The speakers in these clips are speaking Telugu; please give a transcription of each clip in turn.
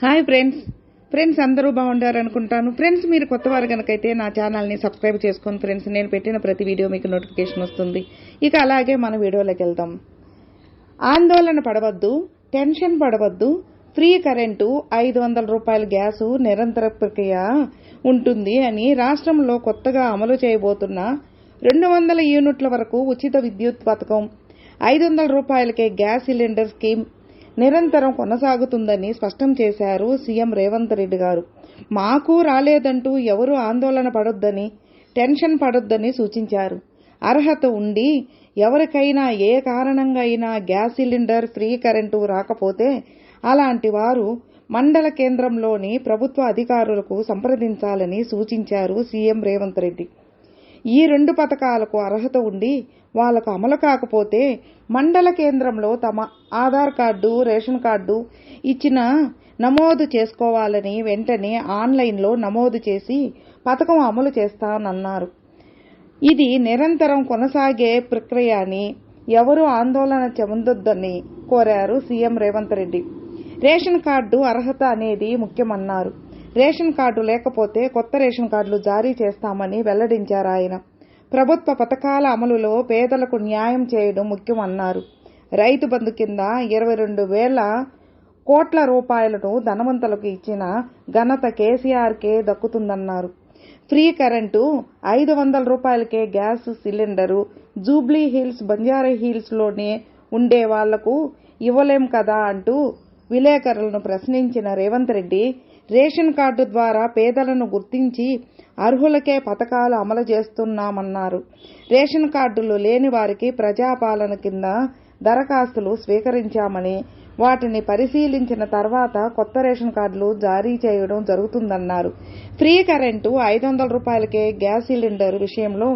హాయ్ ఫ్రెండ్స్ ఫ్రెండ్స్ అందరూ బాగుండారు అనుకుంటాను. ఫ్రెండ్స్ మీరు కొత్త వారు కనుకైతే నా ఛానల్ని సబ్స్క్రైబ్ చేసుకోండి ఫ్రెండ్స్ నేను పెట్టిన ప్రతి వీడియో మీకు నోటిఫికేషన్ వస్తుంది. ఇక అలాగే మన వీడియోలోకి వెళ్దాం. ఆందోళన పడవద్దు టెన్షన్ పడవద్దు ఫ్రీ కరెంటు ఐదు వందల రూపాయల గ్యాసు నిరంతర ప్రక్రియ ఉంటుంది అని రాష్ట్రంలో కొత్తగా అమలు చేయబోతున్న రెండు వందల యూనిట్ల వరకు ఉచిత విద్యుత్ పథకం ఐదు వందల రూపాయలకే గ్యాస్ సిలిండర్ స్కీమ్ నిరంతరం కొనసాగుతుందని స్పష్టం చేశారు సీఎం రేవంత్ రెడ్డి గారు. మాకు రాలేదంటూ ఎవరు ఆందోళన పడొద్దని టెన్షన్ పడొద్దని సూచించారు. అర్హత ఉండి ఎవరికైనా ఏ కారణంగా అయినా గ్యాస్ సిలిండర్ ఫ్రీ కరెంటు రాకపోతే అలాంటి వారు మండల కేంద్రంలోని ప్రభుత్వ అధికారులకు సంప్రదించాలని సూచించారు సీఎం రేవంత్ రెడ్డి. ఈ రెండు పథకాలకు అర్హత ఉండి వాళ్ళకు అమలు కాకపోతే మండల కేంద్రంలో తమ ఆధార్ కార్డు రేషన్ కార్డు ఇచ్చిన నమోదు చేసుకోవాలని వెంటనే ఆన్లైన్లో నమోదు చేసి పథకం అమలు చేస్తానన్నారు. ఇది నిరంతరం కొనసాగే ప్రక్రియ అని ఎవరూ ఆందోళన చెందొద్దని కోరారు CM Revanth Reddy. Ration card అర్హత అనేది ముఖ్యమన్నారు. రేషన్ కార్డు లేకపోతే కొత్త రేషన్ కార్డులు జారీ చేస్తామని వెల్లడించారు ఆయన. ప్రభుత్వ పథకాల అమలులో పేదలకు న్యాయం చేయడం ముఖ్యమన్నారు. రైతు బంధు కింద ఇరవై రెండు వేల కోట్ల రూపాయలను ధనవంతులకు ఇచ్చిన ఘనత కేసీఆర్కే దక్కుతుందన్నారు. ఫ్రీ కరెంటు ఐదు వందల రూపాయలకే గ్యాస్ సిలిండరు జూబ్లీ హిల్స్ బంజారా హిల్స్లోనే ఉండే వాళ్ళకు ఇవ్వలేం కదా అంటూ విలేకరులను ప్రశ్నించిన రేవంత్ రెడ్డి రేషన్ కార్డు ద్వారా పేదలను గుర్తించి అర్హులకే పథకాలు అమలు చేస్తున్నామన్నారు. రేషన్ కార్డులు లేని వారికి ప్రజాపాలన కింద దరఖాస్తులు స్వీకరించామని వాటిని పరిశీలించిన తర్వాత కొత్త రేషన్ కార్డులు జారీ చేయడం జరుగుతుందన్నారు. ఫ్రీ కరెంటు ఐదు వందల రూపాయలకే గ్యాస్ సిలిండర్ విషయంలో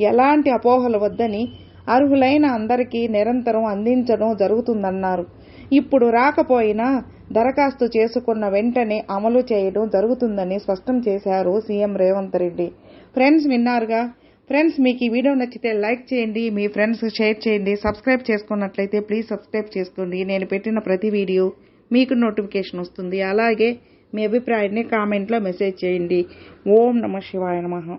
ఎలాంటి అపోహలు వద్దని అర్హులైన అందరికీ నిరంతరం అందించడం జరుగుతుందన్నారు. ఇప్పుడు రాకపోయినా దరఖాస్తు చేసుకున్న వెంటనే అమలు చేయడం జరుగుతుందని స్పష్టం చేశారు సీఎం రేవంత్ రెడ్డి. ఫ్రెండ్స్ విన్నారుగా? ఫ్రెండ్స్ మీకు ఈ వీడియో నచ్చితే లైక్ చేయండి మీ ఫ్రెండ్స్ షేర్ చేయండి సబ్స్క్రైబ్ చేసుకున్నట్లయితే ప్లీజ్ సబ్స్క్రైబ్ చేసుకోండి. నేను పెట్టిన ప్రతి వీడియో మీకు నోటిఫికేషన్ వస్తుంది. అలాగే మీ అభిప్రాయాన్ని కామెంట్లో మెసేజ్ చేయండి. ఓం నమ శివాయ నమ.